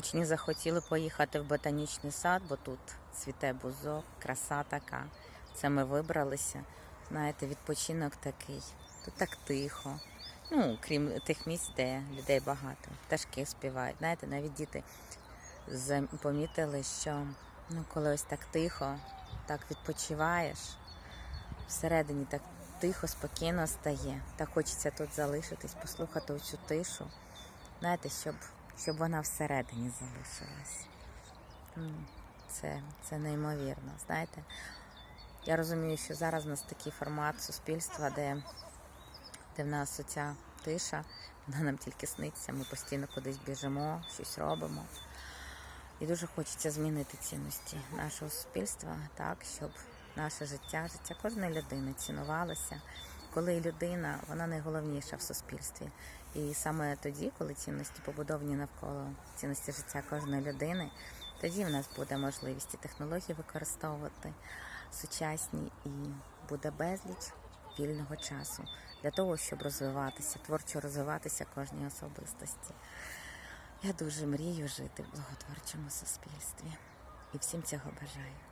Учні захотіли поїхати в ботанічний сад, бо тут цвіте бузок, краса така. Це ми вибралися. Знаєте, відпочинок такий. Тут так тихо. Ну, крім тих місць, де людей багато. Пташки співають. Знаєте, навіть діти помітили, що ну, коли ось так тихо, так відпочиваєш, всередині так тихо, спокійно стає. Так хочеться тут залишитись, послухати цю тишу. Знаєте, щоб, щоб вона всередині залишилась. Це, це неймовірно. Знаєте, я розумію, що зараз у нас такий формат суспільства, де, де в нас оця тиша, вона нам тільки сниться, ми постійно кудись біжимо, щось робимо. І дуже хочеться змінити цінності нашого суспільства так, щоб наше життя, життя кожної людини цінувалося. Коли людина, вона найголовніша в суспільстві. І саме тоді, коли цінності побудовані навколо цінності життя кожної людини, тоді в нас буде можливість і технології використовувати сучасні і буде безліч вільного часу для того, щоб розвиватися, творчо розвиватися кожній особистості. Я дуже мрію жити в благотворчому суспільстві і всім цього бажаю.